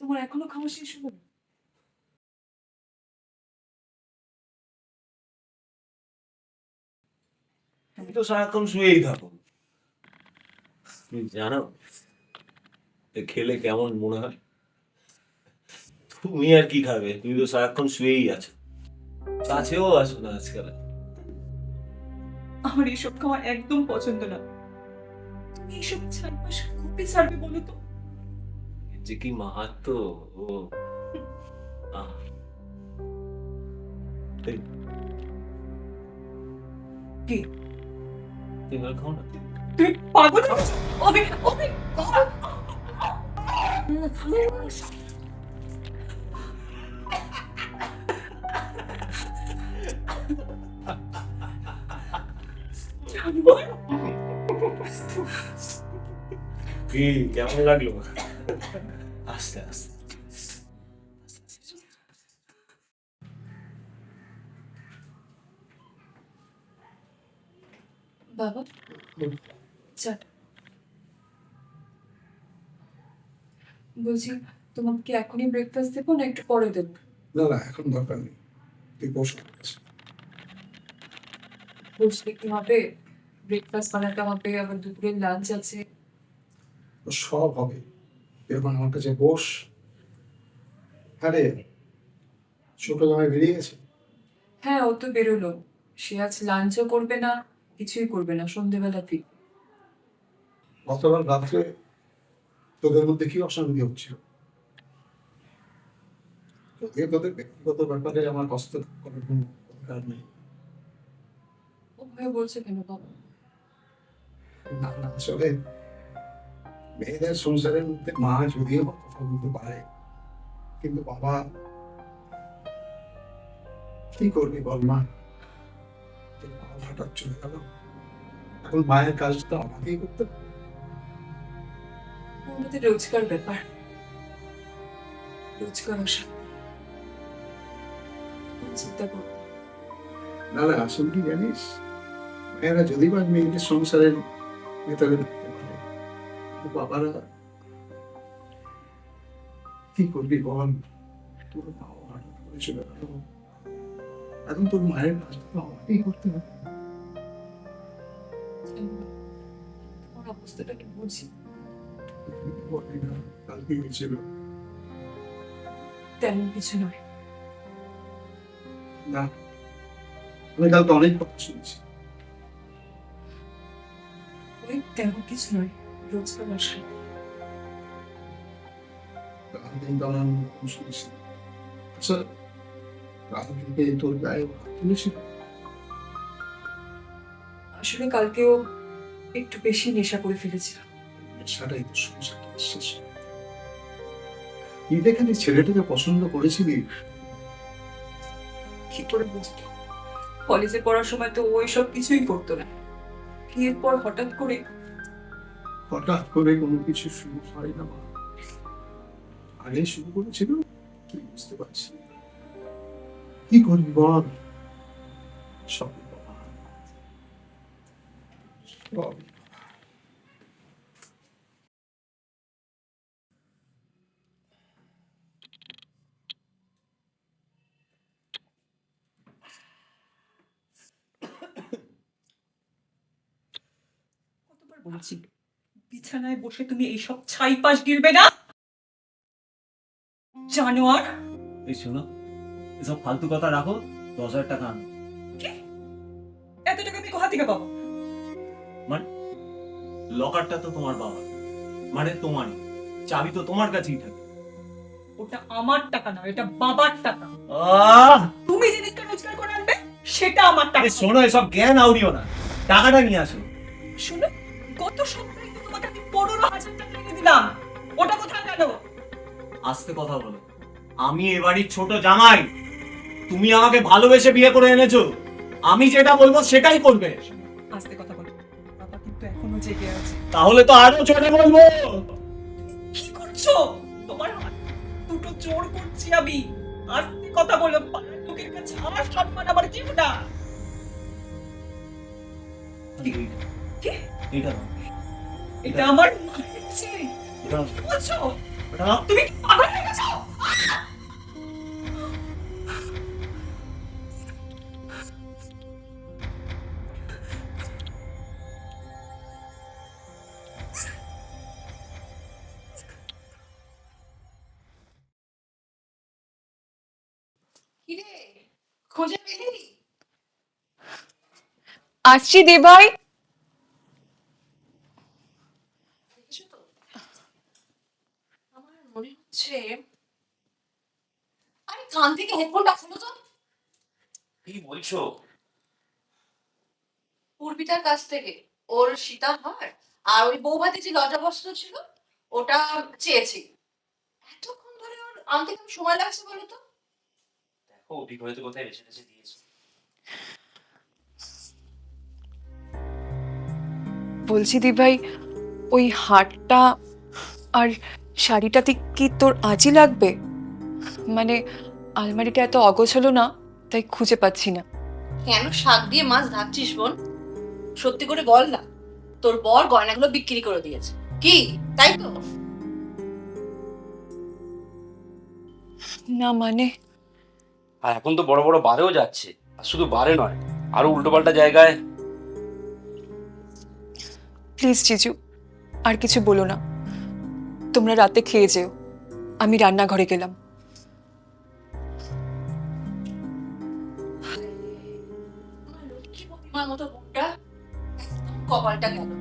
তোমার এখনও খাওয়া শেষ হলো না? তুমি তো সারাক্ষণ শুয়েই থাকো। তুমি জানো খেলে কেমন মনে হয়? তুমি আর কি খাবে? তুমি তো সারাক্ষণ শুয়েই আছো। কাছেও আসো না আজকাল। আমার এইসব খাওয়া একদম পছন্দ না। তুমি এইসব চারপাশ খুবই ছাড়বে বলো তো। এর যে কি মাহাত্ম ও আহ। এই, কি তুমি আর খাও না তুমি পাগল হয়েছো? অভি অভি জানোয়ার কি কেমন লাগল আস্তে আস্তে। বাবা চল। বলছি তোমাকে এখনই ব্রেকফাস্ট দেবো না একটু পরে দেবো? না না এখন দরকার নেই। তুই বস। বসলে কি হবে? ব্রেকফাস্ট বানাতে হবে আবার দুপুরের লাঞ্চ আছে। সব হবে। এখন আমার কাছে বস। আরে ছোট জামাই বেরিয়ে গেছে? হ্যাঁ ও তো বেরোলো। সে আজ লাঞ্চও করবে না কিছুই করবে না সন্ধেবেলা গতকাল রাত্রে তোদের মধ্যে কি অশান্তি হচ্ছিল? তোদের তোদের ব্যক্তিগত ব্যাপারে আমার কষ্ট করার কোনো দরকার নেই। ও ভয়ে বলছে কেন বাবা? না না আসলে মেয়েদের সংসারের মধ্যে মা যদিও কথা বলতে পারে কিন্তু বাবা কি করবি বল মা হঠাৎ চলে গেল এখন মায়ের কাজটা আমাকেই করতে রোজকার ব্যাপার রোজকার আসা চিন্তা করো না। আসল কি জানিস মেয়েরা যদি বা মেয়েদের সংসারের ভেতরে বাবারা কি করবি বল? তোর বাবা হঠাৎ এখন তোর মায়ের কাজটা আমাকেই করতে হবে। বুঝি? কালকে হয়েছিল। তেমন কিছু নয়। না আমি তো অনেক কথা শুনছি। তেমন কিছু নয়। মুখ শুনছি আচ্ছা রাহুলকে তোর গায়ে হাত তুলেছিল আসলে কালকেও একটু বেশি নেশা করে ফেলেছিল নেশাটাই তো শেষ। তুই যেখানে ছেলেটাকে পছন্দ করেছিলি? কি করে বুঝলি? কলেজে পড়ার সময় তো ওই সব কিছুই করতো না। বিয়ের পর হঠাৎ করে হঠাৎ করে কোনো কিছু শুরু হয় না মা আগে শুরু করেছিল? তুই বুঝতে পারছি কি করবি বল? সব। সব বলেছি? বিছানায় বসে তুমি এইসব ছাইপাশ গিলবে না? জানোয়ার? এই শোনো এসব ফালতু কথা রাখো দশ হাজার টাকা আনো। এত টাকা আমি কোথা থেকে পাবো? লকারটা তো তোমার বাবা মানে তোমারই চাবি তো তোমার কাছেই থাকে। ওটা আমার টাকা না এটা বাবার টাকা। আহ! তুমি যেদিনটা রোজগার করে আনবে সেটা আমার টাকা। শোনো এসব জ্ঞান আউড়িও না। টাকাটা নিয়ে আসো। শুনো আস্তে কথা বলো। আমি এ বাড়ির ছোট জামাই। তুমি আমাকে ভালোবেসে বিয়ে করে এনেছো। আমি যেটা বলব সেটাই করবে। আস্তে কথা বলো। বাবা কিন্তু এখনও জেগে আছে। তাহলে তো আরও চলে বলব। কি করছ? তোমার দুটো জোর করছি আমি। আস্তে কথা বলো। পাড়ার লোকের কাছে আমার সম্মান আমার জীবনটা? এটা এটা আমার মায়ের বলছো? তুমি খোঁজে পেলি আসছি দেবাই। আমার মনে হচ্ছে আরে কান থেকে হেডফোনটা খুলো তো। কি বলছো? পূর্বিতার কাছ থেকে ওর সীতাহার আর ওই বৌভাতে যে লজ্জাবস্ত্র ছিল ওটা চেয়েছি। এতক্ষণ ধরে ওর আনতে কেমন সময় লাগছে বলো তো? ঠিক হয়তো কোথায় রেখে রেখে দিয়েছে? বলছি দিভাই ওই হারটা আর শাড়িটাতে কি তোর আজই লাগবে? মানে আলমারিটা এত অগোছালো না তাই খুঁজে পাচ্ছি না। কেন শাক দিয়ে মাছ ঢাকছিস বোন? সত্যি করে বল না তোর বর গয়নাগুলো বিক্রি করে দিয়েছে। কি তাই তো? না মানে আর এখন তো বড় বড় বারেও যাচ্ছে। আর শুধু বারে নয় আরও উল্টোপাল্টা জায়গায়। প্লিজ জিজু আর কিছু বলো না। তোমরা রাতে খেয়ে যেও। আমি রান্নাঘরে গেলাম। আমার লক্ষ্মী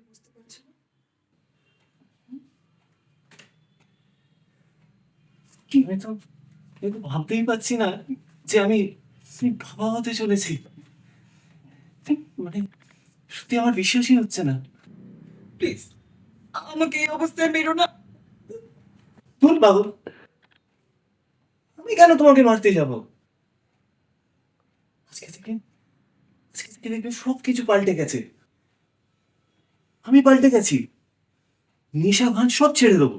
একদম কপালটা গেল আমি তো ভাবতেই পারছি না যে আমি বাবা হতে চলেছি। মানে সত্যি আমার বিশ্বাসই হচ্ছে না। প্লিজ আমাকে এই অবস্থায় মেরো না। ভুল বাবু। আমি কেন তোমাকে মারতে যাব? আজকে থেকে আজকে থেকে দেখবে সব কিছু পাল্টে গেছে। আমি পাল্টে গেছি। নেশা ভান সব ছেড়ে দেবো।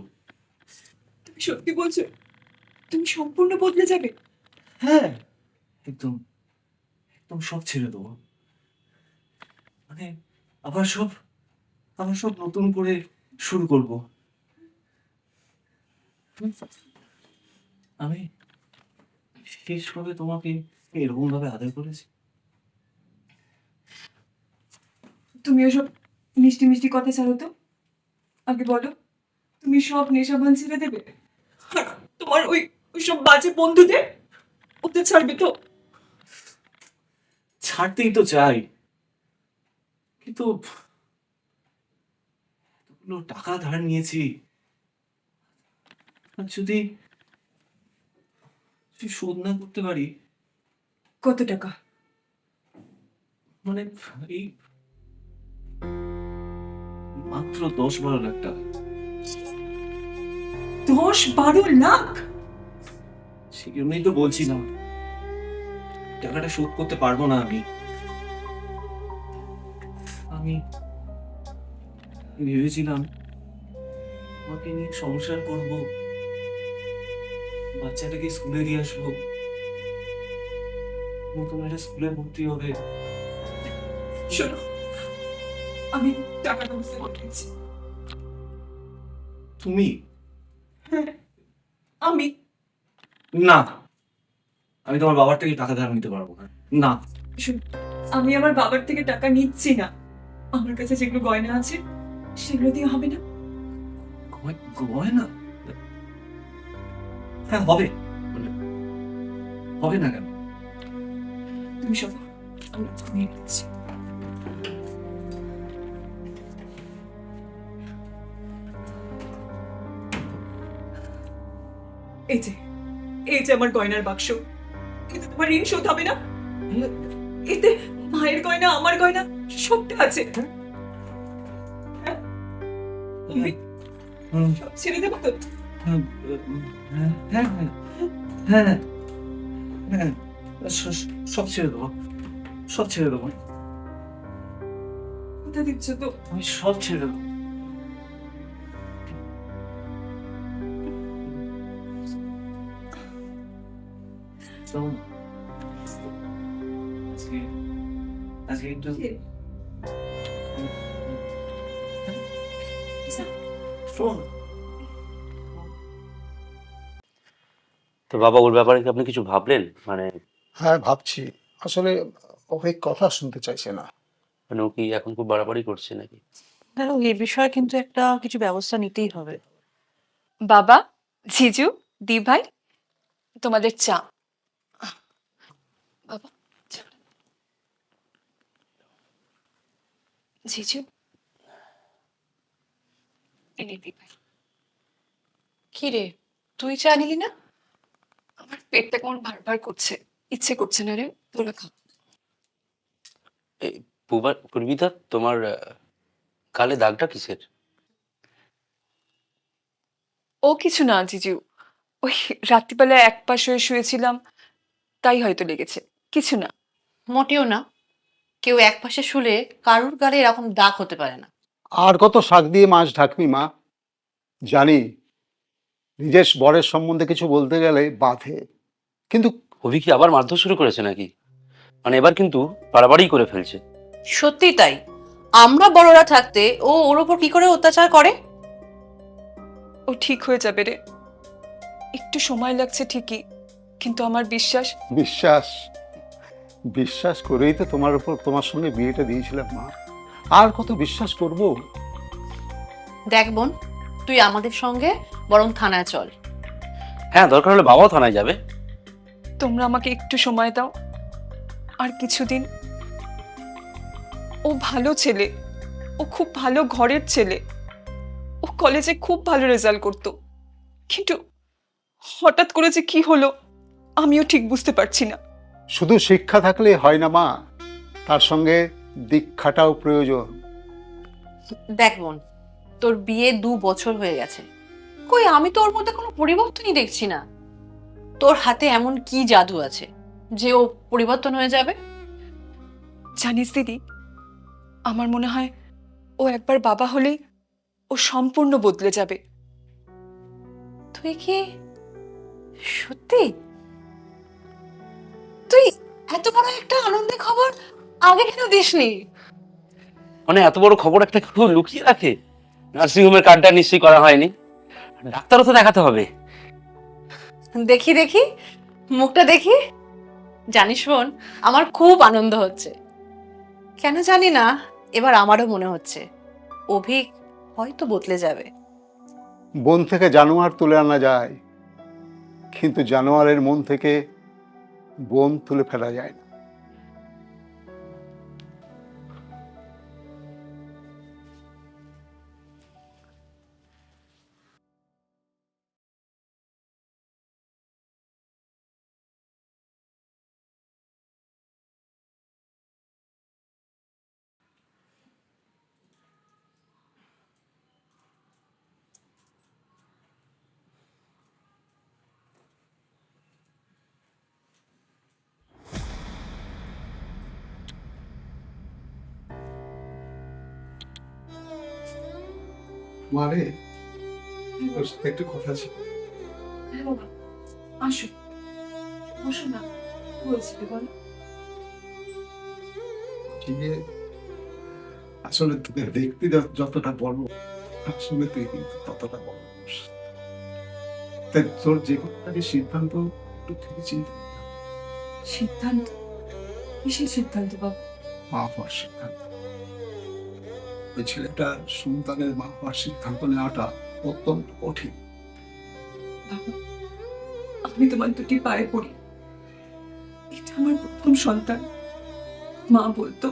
তুমি সত্যি বলছো? তুমি সম্পূর্ণ বদলে যাবে? হ্যাঁ একদম একদম সব ছেড়ে দেবো। মানে আবার সব আবার সব নতুন করে শুরু করব। আমি শেষ কবে তোমাকে এরকম ভাবে আদায় করেছি। তুমি ওসব মিষ্টি মিষ্টি কথা ছাড়ো তো। আগে বলো তুমি সব নেশা ভান ছেড়ে দেবে? তোমার ওই ওই সব বাজে বন্ধুদের? ওদের ছাড়বে তো? ছাড়তেই তো চাই। কিন্তু এতগুলো টাকা ধার নিয়েছি। যদি শোধ না করতে পারি কত টাকা? মানে এই মাত্র দশ বারো লাখ টাকা। দশ বারো লাখ? সেই জন্যই তো বলছিলাম টাকাটা শোধ করতে পারব না আমি। আমি ভেবেছিলাম তোমাকে নিয়ে সংসার করব। বাচ্চাটাকে স্কুলে দিয়ে আসব। নতুন একটা স্কুলে ভর্তি হবে। শোনো আমি টাকাটা তুমি? হ্যাঁ আমি। না। আমি তোমার বাবার থেকে টাকা ধার নিতে পারব না। না। আমি আমার বাবার থেকে টাকা নিচ্ছি না। আমার কাছে যেগুলো গয়না আছে সেগুলো দিয়ে হবে না। গয়না? হ্যাঁ হবে। হবে না কেন? তুমি শোনো আমি নিয়ে নিচ্ছি। এই যে এই যে আমার গয়নার বাক্স। এতে তোমার ঋণ শোধ হবে না? এতে মায়ের গয়না আমার গয়না সবটা আছে। হ্যাঁ? সব ছেড়ে দেবো তো? হ্যাঁ হ্যাঁ হ্যাঁ। হ্যাঁ হ্যাঁ। সব ছেড়ে দেবো। সব ছেড়ে দেবো। কথা দিচ্ছ তো? আমি সব ছেড়ে দেবো। শোন, আজকে আজকে একটু শোন তো বাবা ওর ব্যাপারে কি আপনি কিছু ভাবলেন? মানে হ্যাঁ ভাবছি। আসলে অনেক কথা শুনতে চাইছে না। মানে ও কি এখন খুব বাড়াবাড়ি করছে নাকি? দেখো এই বিষয়ে কিন্তু একটা কিছু ব্যবস্থা নিতেই হবে। বাবা জিজু দি ভাই তোমাদের চা বাবা চা। নে দি কি রে? তুই চা নিলি না? আমার পেটটা কেমন ভার ভার করছে। ইচ্ছে করছে না রে তোরা খা। এই পূর্বিতা তোমার গালে দাগটা কিসের? ও কিছু না জিজু। ওই রাত্রিবেলা এক পাশ হয়ে শুয়েছিলাম তাই হয়তো লেগেছে। কিছু না। মোটেও না। কেউ এক পাশে শুলে কারুর গালে এরকম দাগ হতে পারে না। আর কত শাক দিয়ে মাছ ঢাকবি মা? জানি নিজের বরের সম্বন্ধে কিছু বলতে গেলে বাধে। কিন্তু অভি কি আবার মারধর শুরু করেছে নাকি? মানে এবার কিন্তু বাড়াবাড়ি করে ফেলছে। সত্যি তাই। আমরা বড়রা থাকতে ও ওর ওপর কি করে অত্যাচার করে? ও ঠিক হয়ে যাবে রে। একটু সময় লাগছে ঠিকই কিন্তু আমার বিশ্বাস বিশ্বাস? বিশ্বাস করেই তো তোমার উপর তোমার সঙ্গে বিয়েটা দিয়েছিলাম মা। আর কত বিশ্বাস করব? দেখ বোন তুই আমাদের সঙ্গে বরং থানায় চল। হ্যাঁ দরকার হলে বাবাও থানায় যাবে। তোমরা আমাকে একটু সময় দাও। আর কিছুদিন ও ভালো ছেলে ও খুব ভালো ঘরের ছেলে। ও কলেজে খুব ভালো রেজাল্ট করতো। কিন্তু হঠাৎ করে যে কি হলো আমিও ঠিক বুঝতে পারছি না। শুধু শিক্ষা থাকলে হয় না মা। তার সঙ্গে দীক্ষাটাও প্রয়োজন। দেখ বোন তোর বিয়ে দু বছর হয়ে গেছে। কই আমি তো ওর মধ্যে কোনো পরিবর্তনই দেখছি না। তোর হাতে এমন কি জাদু আছে যে ও পরিবর্তন হয়ে যাবে? জানিস দিদি আমার মনে হয় ও একবার বাবা হলে ও সম্পূর্ণ বদলে যাবে। তুই কি সত্যি? তুই এত বড় একটা আনন্দের খবর আগে কেন দিসনি? মানে এত বড় খবর একটা কেউ লুকিয়ে রাখে? নার্সিংহোমের কার্ডটা নিশ্চয়ই করা হয়নি। ডাক্তারও তো দেখাতে হবে। দেখি দেখি মুখটা দেখি। জানিস বোন আমার খুব আনন্দ হচ্ছে। কেন জানি না এবার আমারও মনে হচ্ছে। অভিক হয়তো বদলে যাবে। বন থেকে জানোয়ার তুলে আনা যায়। কিন্তু জানোয়ারের মন থেকে বন তুলে ফেলা যায় না। মারে তোর সাথে একটু কথা ছিল আসো। বসো না বলছিলে বলো? ঠিক আসলে তোকে দেখতে যতটা বড় আসলে তুই কিন্তু ততটা বড়। তাই তোর যে কোনো কাজের সিদ্ধান্ত একটু থেকে চিন্তা নিতে সিদ্ধান্ত? কিসের সিদ্ধান্ত বাবা? মা হওয়ার সিদ্ধান্ত। ওই ছেলেটার সন্তানের মা হওয়ার সিদ্ধান্ত নেওয়াটা অত্যন্ত কঠিন। আমি তোমার দুটি পায়ে পড়ি। এটা আমার প্রথম সন্তান। মা বলতো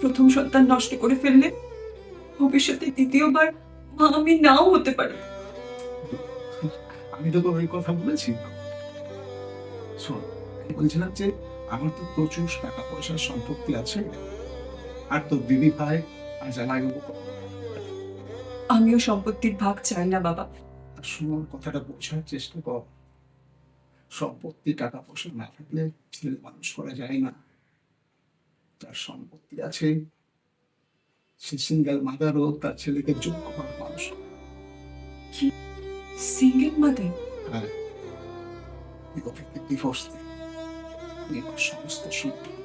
প্রথম সন্তান নষ্ট করে ফেললে ভবিষ্যতে দ্বিতীয়বার মা আমি নাও হতে পারি আমি তো ওই কথা বলেছি। শোন বলছিলাম যে আমার তো প্রচুর টাকা পয়সার সম্পত্তি আছে। আর তোর দিদি ভাই আমিও সম্পত্তির ভাগ চাই না বাবা। শুনুন কথাটা বোঝার চেষ্টা কর। সম্পত্তি টাকা পয়সা না থাকলে ছেলে মানুষ করা যায় না। যার সম্পত্তি আছে সে সিঙ্গেল মাদারও তার ছেলেকে যোগ্যভাবে মানুষ করে। সিঙ্গেল মাদার হ্যাঁ। অভিজ্ঞ ডিভোর্স দেয় সমস্ত সম্পত্তি।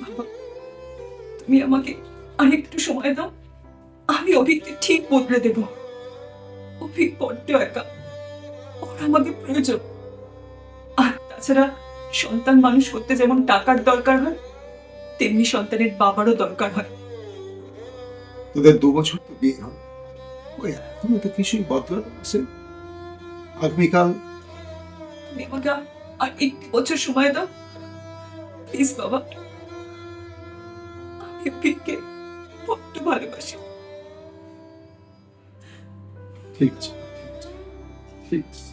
বাবা তুমি আমাকে আরেকটু সময় দাও। আমি অভিককে ঠিক বদলে দেব। অভিক বড্ড একা। ওর প্রয়োজন। আর তাছাড়া সন্তান মানুষ করতে যেমন টাকার দরকার হয় তেমনি সন্তানের বাবারও দরকার হয়। তোদের দু বছর তো বিয়ে হল ওই এখনও তো কিছুই বদলানো আছে আগামীকাল তুমি আমাকে আর একটু বছর সময় দাও। প্লিজ বাবা। আমি অভিককে বড্ড ভালোবাসি ঠিক আছে ঠিক আছে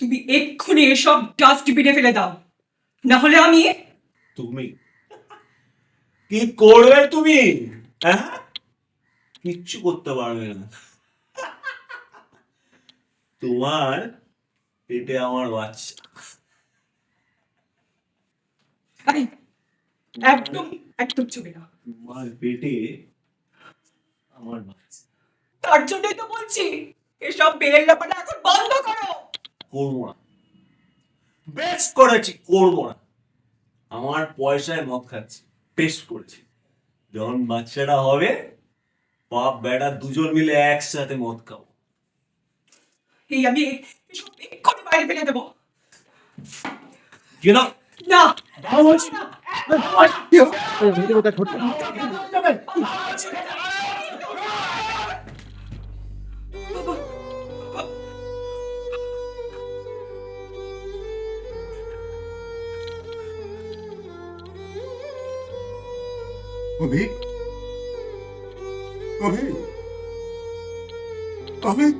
তুমি এক্ষুনি এসব ডাস্টবিনে ফেলে দাও। না হলে আমি তুমি? কি করবে তুমি? হ্যাঁ? কিচ্ছু করতে পারবে না। তোমার পেটে আমার বাচ্চা। আরে, একদম একদম চলে না তোমার পেটে আমার বাচ্চা। তার জন্যই তো বলছি এসব বেলের ব্যাপারটা এখন করব না বেশ করেছি করব না আমার পয়সায় মদ খাচ্ছি বেশ করেছি যখন বাচ্চাটা হবে বাপ বেটা দুজন মিলে একসাথে মদ খাব এই আমি এক্ষুনি বাইরে ফেলে দেবো You know, না অভিক অভিক অভিক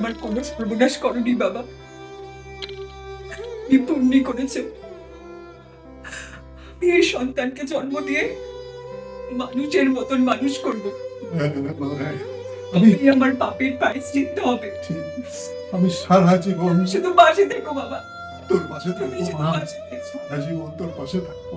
আমার কোনো সর্বনাশ করনি বাবা। তুমি পুণ্যি করেছ এই সন্তানকে জন্ম দিয়ে মানুষের মতন মানুষ করব। আমি আমার পাপের প্রায়শ্চিত্ত হবে। ঠিক আমি সারা জীবন শুধু পাশে থেকো বাবা। তোর পাশে থাকব সারা জীবন তোর পাশে থাকব।